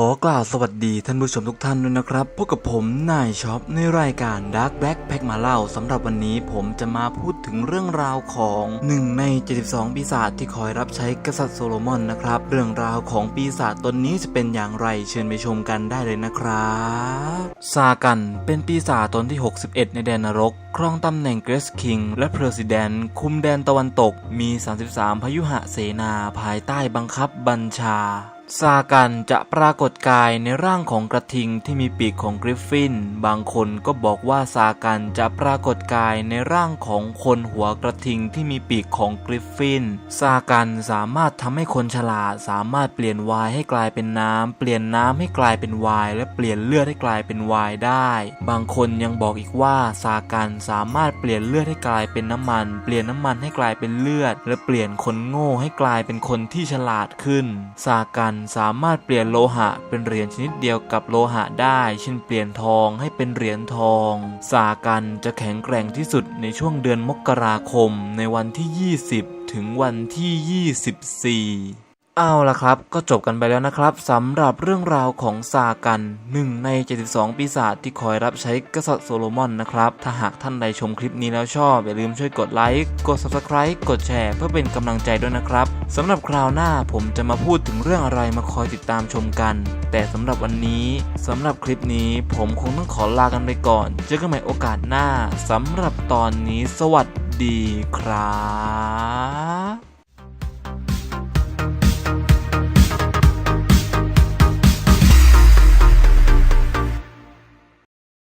ขอกล่าวสวัสดีท่านผู้ชมทุกท่านด้วยนะครับ พบกับผมนายช็อปในรายการ Dark Black Pack มาเล่าสำหรับวันนี้ผมจะมาพูดถึงเรื่องราวของหนึ่งใน 72 ปีศาจที่คอยรับใช้กษัตริย์โซโลมอนนะครับ เรื่องราวของปีศาจตนนี้จะเป็นอย่างไรเชิญไปชมกันได้เลยนะครับซากันเป็นปีศาจตนที่ 61 ในแดนนรก ครองตำแหน่งเกรสคิงและเพรสิดแนคุมแดนตะวันตกมี 33 พยุหะเสนาภายใต้บังคับบัญชา ซากันจะปรากฏกายในร่างของกระทิงที่มีปีกของกริฟฟิน บางคนก็บอกว่าซากันจะปรากฏกายในร่างของคนหัวกระทิงที่มีปีกของกริฟฟิน ซากันสามารถทำให้คนฉลาดสามารถเปลี่ยนวน์ให้กลายเป็นน้ำเปลี่ยนน้ำให้กลายเป็นวน์และเปลี่ยนเลือดให้กลายเป็นวน์ได้ บางคนยังบอกอีกว่าซากันสามารถเปลี่ยนเลือดให้กลายเป็นน้ำมัน เปลี่ยนน้ำมันให้กลายเป็นเลือด และเปลี่ยนคนโง่ให้กลายเป็นคนที่ฉลาดขึ้น ซากันสามารถเปลี่ยนโลหะเป็นเหรียญชนิดเดียวกับโลหะได้ เช่นเปลี่ยนทองให้เป็นเหรียญทองซากันจะแข็งแกร่งที่สุดในช่วงเดือนมกราคมในวันที่ 20 ถึงวันที่ 24เอาละครับ ก็จบกันไปแล้วนะครับสำหรับเรื่องราวของซากันหนึ่งใน 72 ปีศาจที่คอยรับใช้กษัตริย์โซโลมอนนะครับ ถ้าหากท่านใดชมคลิปนี้แล้วชอบ อย่าลืมช่วยกดไลค์ กด Subscribe กดแชร์ เพื่อเป็นกำลังใจด้วยนะครับ สำหรับคราวหน้าผมจะมาพูดถึงเรื่องอะไรมาคอยติดตามชมกัน แต่สำหรับวันนี้สำหรับคลิปนี้ผมคงต้องขอลากันไปก่อน เจอกันใหม่โอกาสหน้าสำหรับตอนนี้สวัสดีครับ